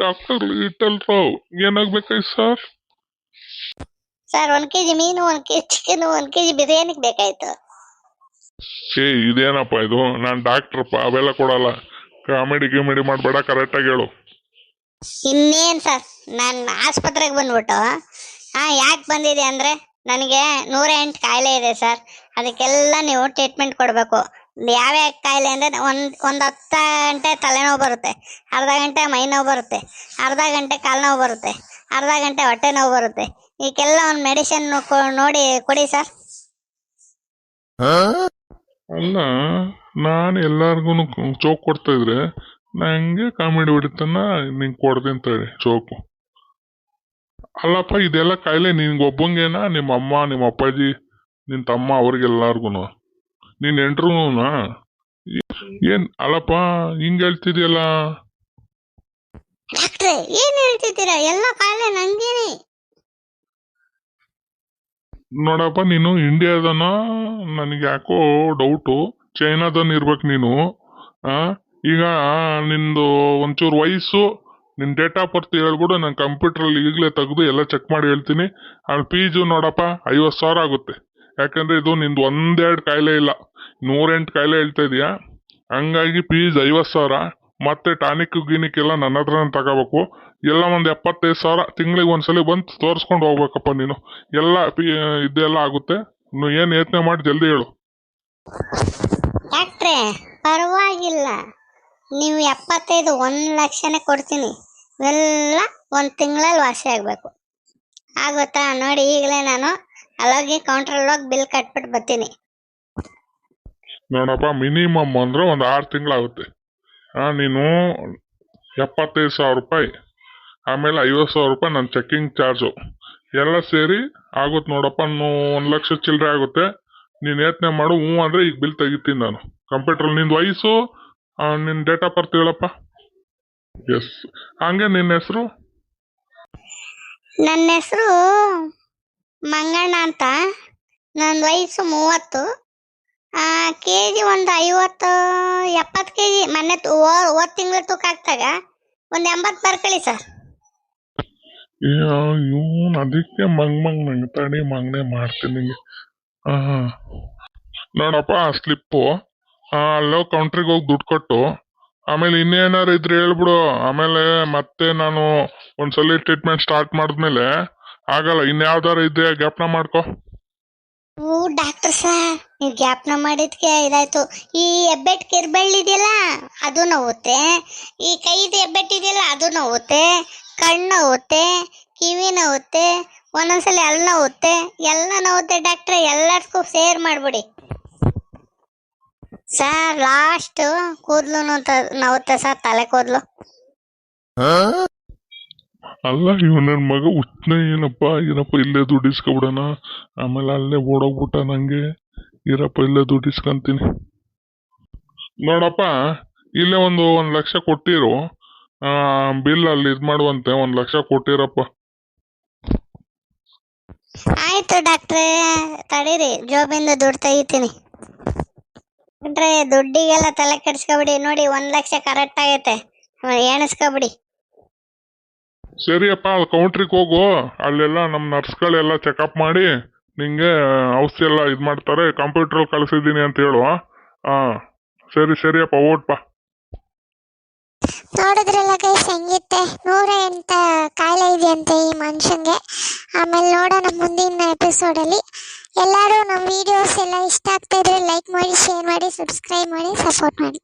Doctor little Rao ಏನಾಗ್ಬೇಕಾಯ್ತು sir? Sir ಒಂದ್ KG ಮೀನು ಒಂದ್ ಕೆಜಿ ಚಿಕನ್ ಒಂದ್ ಕೆಜಿ ಬಿರಿಯಾನಿಗೆ ಬೇಕಾಯ್ತು. ಏ ಇದೇನಪ್ಪ ಇದು? ನಾನು ಡಾಕ್ಟ್ರಪ್ಪ ಅವೆಲ್ಲ ಕೊಡಲ್ಲ. ಕಾಮಿಡಿ ಗಿಮಿಡಿ ಮಾಡಬೇಡ ಕರೆಕ್ಟಾಗಿ ಹೇಳು. ಇನ್ನೇನ್ ಸರ್? ನಾನು ಆಸ್ಪತ್ರೆಗೆ ಬಂದ್ಬಿಟ್ಟು ಹಾ ಯಾಕೆ ಬಂದಿದೆ ಅಂದ್ರೆ ನನಗೆ ನೂರ ಎಂಟು ಕಾಯಿಲೆ ಇದೆ ಸರ್. ಅದಕ್ಕೆಲ್ಲ ನೀವು ಟ್ರೀಟ್ಮೆಂಟ್ ಕೊಡಬೇಕು. ಯಾವ್ಯಾವ ಕಾಯಿಲೆ ಅಂದರೆ ಒಂದು ಒಂದು ಹತ್ತು ಗಂಟೆ ತಲೆನೋವು ಬರುತ್ತೆ. ಅರ್ಧ ಗಂಟೆ ಮೈ ನೋವು ಬರುತ್ತೆ. ಅರ್ಧ ಗಂಟೆ ಕಾಲು ನೋವು ಬರುತ್ತೆ. ಅರ್ಧ ಗಂಟೆ ಹೊಟ್ಟೆ ನೋವು ಬರುತ್ತೆ. ಈಗೆಲ್ಲ ಒಂದು ಮೆಡಿಸಿನ್ ನೋಡಿ ಕೊಡಿ ಸರ್ ಅಲ್ಲ, ನಾನು ಎಲ್ಲಾರ್ಗು ಚೋಕ್ ಕೊಡ್ತಾ ಇದ್ರೆ ನಂಗೆ ಕಾಮಿಡಿ ಹೊಡಿತನ ನಿಂಗೆ ಕೊಡ್ತೀನಿ ಅಂತೇಳಿ ಚೋಕು ಅಲ್ಲಪ್ಪ, ಇದೆಲ್ಲ ಕಾಯಿಲೆ ನಿನ್ಗೆ ಒಬ್ಬಂಗೇನಾ? ನಿಮ್ಮ ಅಮ್ಮ ನಿಮ್ಮ ಅಪ್ಪಾಜಿ ನಿನ್ನ ತಮ್ಮ ಅವ್ರಿಗೆಲ್ಲಾರ್ಗು ನೀನ್ ಎಂಟ್ರುನಾ ಏನ್ ಅಲ್ಲಪ್ಪ ಹಿಂಗ್ ಹೇಳ್ತಿದ್ಯಲ್ಲ? ಡಾಕ್ಟ್ರೆ ಏನ್ ಹೇಳ್ತಿದ್ದೀರಾ? ಎಲ್ಲ ಕಾಯಿಲೆ ನಂಗೇನೆ. ನೋಡಪ್ಪ ನೀನು ಇಂಡಿಯಾದನ ನನಗೆ ಯಾಕೋ ಡೌಟು ಚೈನಾದನ್ ಇರ್ಬೇಕು ನೀನು. ಆ? ಈಗ ನಿಂದು ಒಂಚೂರು ವಯಸ್ಸು ನಿನ್ ಡೇಟ್ ಆಫ್ ಬರ್ತ್ ಹೇಳ್ಬಿಡು ನಾನು ಕಂಪ್ಯೂಟ್ರಲ್ಲಿ ಈಗಲೇ ತೆಗೆದು ಎಲ್ಲ ಚೆಕ್ ಮಾಡಿ ಹೇಳ್ತೀನಿ. ಅಲ್ಲಿ ಪೀಜು ನೋಡಪ್ಪ ಐವತ್ತು ಸಾವಿರ ಆಗುತ್ತೆ. ಯಾಕಂದ್ರೆ ಇದು ನಿಂದು ಒಂದೆರಡು ಕಾಯಿಲೆ ಇಲ್ಲ. ನೂರೆಂಟು ಕಾಯಿಲೆ ಹೇಳ್ತಾ ಇದೀಯಾ? ಹಂಗಾಗಿ ಫೀಸ್ ಐವತ್ತು ಸಾವಿರ, ಮತ್ತೆ ಟಾನಿಕ್ ಗಿನಿಕ್ ಎಲ್ಲ ನನ್ನ ಹತ್ರನೇ ತಗೋಬೇಕು. ಎಲ್ಲ ಒಂದು ಎಪ್ಪತ್ತೈದು ಸಾವಿರ, ತಿಂಗಳಿಗೆ ಒಂದ್ಸಲಿ ಬಂದು ತೋರಿಸ್ಕೊಂಡು ಹೋಗ್ಬೇಕಪ್ಪ ನೀನು. ಎಲ್ಲ ಇದೆಲ್ಲ ಆಗುತ್ತೆ. ನೀವು ಏನು ಯೋಚನೆ ಮಾಡಿ ಜಲ್ದಿ ಹೇಳು. ಪರವಾಗಿಲ್ಲ. ನೀವು ಎಪ್ಪತ್ತೈದು ಒಂದು ಲಕ್ಷನೇ ಕೊಡ್ತೀನಿ. ಇವೆಲ್ಲ ಒಂದು ತಿಂಗಳಲ್ಲಿ ವಾಸಿ ಆಗಬೇಕು. ಆಗುತ್ತಾ? ನೋಡಿ ಈಗಲೇ ನಾನು ಅಲ್ಲೋಗಿ ಕೌಂಟ್ರಲ್ಲಿ ಹೋಗಿ ಬಿಲ್ ಕಟ್ಬಿಟ್ಟು ಬರ್ತೀನಿ. ನೋಡಪ್ಪ ಮಿನಿಮಮ್ ಅಂದ್ರೆ ಒಂದು ಆರು ತಿಂಗಳಾಗುತ್ತೆ. ನೀನು ಎಪ್ಪತ್ತೈದು ಸಾವಿರ ರೂಪಾಯಿ ಆಮೇಲೆ ಐವತ್ತು ಸಾವಿರ ರೂಪಾಯಿ ನನ್ನ ಚೆಕ್ಕಿಂಗ್ ಚಾರ್ಜು ಎಲ್ಲ ಸೇರಿ ಆಗುತ್ತೆ ನೋಡಪ್ಪ ಒಂದು ಲಕ್ಷ ಚಿಲ್ಲರೆ ಆಗುತ್ತೆ. ನೀನು ಯೋಚನೆ ಮಾಡು ಹ್ಞೂ ಅಂದರೆ ಈಗ ಬಿಲ್ ತೆಗಿತೀನಿ ನಾನು. ಕಂಪ್ಯೂಟ್ರಲ್ಲಿ ನಿಂದು ವಯಸ್ಸು ನಿನ್ನ ಡೇಟ್ ಆಫ್ ಬರ್ತ್ ಹೇಳಪ್ಪ. ಎಸ್ ಹಂಗೆ ನಿನ್ನ ಹೆಸರು? ನನ್ನ ಹೆಸರು ಮಂಗಣ್ಣ ಅಂತ. ನನ್ನ ವಯಸ್ಸು ಮೂವತ್ತು. ಕೆ ಜಿ ಒಂದು ಐವತ್ತು, ಎಪ್ಪತ್ತು ಕೆ ಜಿ ಮೊನ್ನೆ ಹೋದ ತಿಂಗಳು ತೂಕ ಹಾಕ್ದಾಗ ಒಂದು ಎಂಬತ್ತು ಬರ್ಕೊಳ್ಳಿ ಸರ್. ಇವನ್ ಅದಕ್ಕೆ ಮಂಗ್ ಮಂಗ್ ನಂಗೆ ತಡಿ ಮಂಗನೆ ಮಾಡ್ತೀನಿ ನೋಡಪ್ಪ, ಆ ಸ್ಲಿಪ್ಪು ಅಲ್ಲೋ ಕೌಂಟ್ರಿಗೆ ಹೋಗಿ ದುಡ್ಡು ಕೊಟ್ಟು, ಆಮೇಲೆ ಇನ್ನೇನಾರು ಇದ್ರೆ ಹೇಳ್ಬಿಡು. ಆಮೇಲೆ ಮತ್ತೆ ನಾನು ಒಂದ್ಸಲಿ ಟ್ರೀಟ್ಮೆಂಟ್ ಸ್ಟಾರ್ಟ್ ಮಾಡಿದ್ಮೇಲೆ ಆಗಲ್ಲ ಇನ್ಯಾವ್ದಾರು ಇದ್ರೆ ಜ್ಞಾಪನ ಮಾಡ್ಕೋ. ಓ ಡಾಕ್ಟರ್ ಸರ್ ನೀವು ಜ್ಞಾಪನ ಮಾಡಿದ್ಕೆ ಇದಾಯ್ತು. ಈ ಹೆಬ್ಬೆಟ್ ಕಿರ್ಬೆಳ್ಳಿದೆಯಲ್ಲ ಅದು ನೋವುತ್ತೆ. ಈ ಕೈದು ಹೆಬ್ಬೆಟ್ ಇದೆಯಲ್ಲ ಅದು ನೋವುತ್ತೆ. ಕಣ್ಣು ನೋವುತ್ತೆ ಕಿವಿ ನೋವುತ್ತೆ ಒಂದೊಂದ್ಸಲ ಎಲ್ಲ ನೋವುತ್ತೆ. ಎಲ್ಲ ನೋವುತ್ತೆ ಡಾಕ್ಟ್ರೆ ಎಲ್ಲದಕ್ಕೂ ಸೇರ್ ಮಾಡ್ಬಿಡಿ. ಸರ್ ಲಾಸ್ಟ್ ಕೂದಲು ನೋವುತ್ತೆ ಸರ್ ತಲೆ ಕೂದಲು. ಅಲ್ಲ, ಇವ್ ನನ್ನ ಮಗ ಉತ್ನ ಏನಪ್ಪ ಏನಪ್ಪ ಇಲ್ಲೇ ದುಡ್ಡು ಇಸ್ಕೊಬಿಡೋಣ. ಆಮೇಲೆ ಅಲ್ಲೇ ಓಡೋಗ್ಬಿಟ್ಟ ನಂಗೆ. ಇರಪ್ಪ, ಇಲ್ಲೇ ದುಡ್ಡು ಇಸ್ಕೊಂತೀನಿ. ನೋಡಪ್ಪ, ಇಲ್ಲೇ ಒಂದು ಒಂದು ಲಕ್ಷ ಕೊಟ್ಟಿರು. ಬಿಲ್ ಅಲ್ಲಿ ಇದು ಮಾಡುವಂತೆ, ಒಂದು ಲಕ್ಷ ಕೊಟ್ಟಿರಪ್ಪ. ಆಯ್ತು ಡಾಕ್ಟ್ರೇ, ತಡೀರಿ, ಜೋಬಿಂದ ದುಡ್ಡು ತೆಗಿತೀನಿ. ದುಡ್ಡಿಗೆಲ್ಲ ತಲೆ ಕೆಡ್ಸ್ಕೊಬಿಡಿ, ನೋಡಿ, ಒಂದ್ ಲಕ್ಷ ಕರೆಕ್ಟ್ ಆಗೈತೆ. ಎಣಿಸ್ಕೊಬಿಡಿ ಸರಿಯಪ್ಪ, ಅಲ್ಲಿ ಕೌಂಟ್ರಿಗೆ ಹೋಗು. ಅಲ್ಲೆಲ್ಲ ನಮ್ಮ ನರ್ಸ್ಗಳೆಲ್ಲ ಚೆಕಪ್ ಮಾಡಿ, ನಿಂಗೆ ಔಷಧಿ ಎಲ್ಲ ಇದು ಮಾಡ್ತಾರೆ. ಕಂಪ್ಯೂಟ್ರಲ್ಲಿ ಕಳಿಸಿದ್ದೀನಿ ಅಂತ ಹೇಳು ಹಾಂ ಸರಿ, ಸರಿಯಪ್ಪ ಓಟ್ಪ ನೋಡಿದ್ರಲ್ಲ ಗೈಸ್ ಹೆಂಗಿತ್ತೆ? ನೂರ ಎಂಟ ಕಾಯಿಲೆ ಇದೆಯಂತೆ ಈ ಮನುಷ್ಯಂಗೆ ಆಮೇಲೆ ನೋಡೋಣ ಮುಂದಿನ ಎಪಿಸೋಡಲ್ಲಿ ಎಲ್ಲರೂ ನಮ್ಮ ವಿಡಿಯೋಸ್ ಎಲ್ಲ ಇಷ್ಟ ಆಗ್ತಾ ಇದ್ರೆ ಲೈಕ್ ಮಾಡಿ ಶೇರ್ ಮಾಡಿ ಸಬ್ಸ್ಕ್ರೈಬ್ ಮಾಡಿ ಸಪೋರ್ಟ್ ಮಾಡಿ.